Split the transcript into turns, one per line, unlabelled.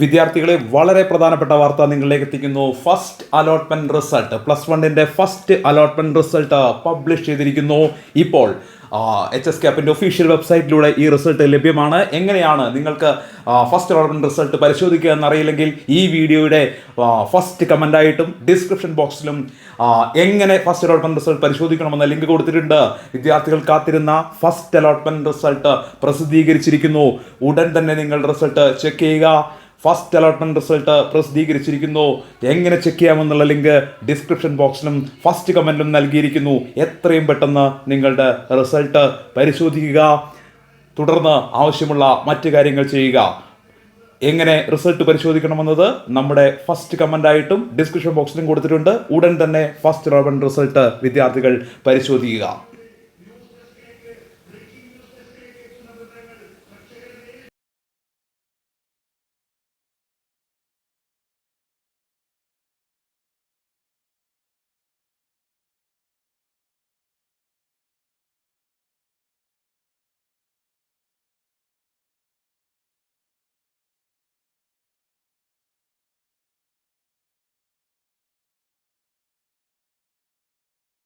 വിദ്യാർത്ഥികളെ വളരെ പ്രധാനപ്പെട്ട വാർത്ത നിങ്ങളിലേക്ക് എത്തിക്കുന്നു. ഫസ്റ്റ് അലോട്ട്മെന്റ് റിസൾട്ട് പ്ലസ് വണ്ണിന്റെ ഫസ്റ്റ് അലോട്ട്മെന്റ് റിസൾട്ട് പബ്ലിഷ് ചെയ്തിരിക്കുന്നു. ഇപ്പോൾ എച്ച് എസ് ക്യാപ്പിന്റെ ഒഫീഷ്യൽ വെബ്സൈറ്റിലൂടെ ഈ റിസൾട്ട് ലഭ്യമാണ്. എങ്ങനെയാണ് നിങ്ങൾക്ക് ഫസ്റ്റ് അലോട്ട്മെന്റ് റിസൾട്ട് പരിശോധിക്കുക എന്നറിയില്ലെങ്കിൽ ഈ വീഡിയോയുടെ ഫസ്റ്റ് കമന്റായിട്ടും ഡിസ്ക്രിപ്ഷൻ ബോക്സിലും എങ്ങനെ ഫസ്റ്റ് അലോട്ട്മെന്റ് റിസൾട്ട് പരിശോധിക്കണമെന്ന ലിങ്ക് കൊടുത്തിട്ടുണ്ട്. വിദ്യാർത്ഥികൾ കാത്തിരുന്ന ഫസ്റ്റ് അലോട്ട്മെന്റ് റിസൾട്ട് പ്രസിദ്ധീകരിച്ചിരിക്കുന്നു. ഉടൻ തന്നെ നിങ്ങൾ റിസൾട്ട് ചെക്ക് ചെയ്യുക. ഫസ്റ്റ് അലോട്ട്മെന്റ് റിസൾട്ട് പ്രസിദ്ധീകരിച്ചിരിക്കുന്നു. എങ്ങനെ ചെക്ക് ചെയ്യാമെന്നുള്ള ലിങ്ക് ഡിസ്ക്രിപ്ഷൻ ബോക്സിലും ഫസ്റ്റ് കമന്റിലും നൽകിയിരിക്കുന്നു. എത്രയും പെട്ടെന്ന് നിങ്ങളുടെ റിസൾട്ട് പരിശോധിക്കുക. തുടർന്ന് ആവശ്യമുള്ള മറ്റു കാര്യങ്ങൾ ചെയ്യുക. എങ്ങനെ റിസൾട്ട് പരിശോധിക്കണമെന്നത് നമ്മുടെ ഫസ്റ്റ് കമന്റായിട്ടും ഡിസ്ക്രിപ്ഷൻ ബോക്സിലും കൊടുത്തിട്ടുണ്ട്. ഉടൻ തന്നെ ഫസ്റ്റ് അലോട്ട്മെന്റ് റിസൾട്ട് വിദ്യാർത്ഥികൾ പരിശോധിക്കുക.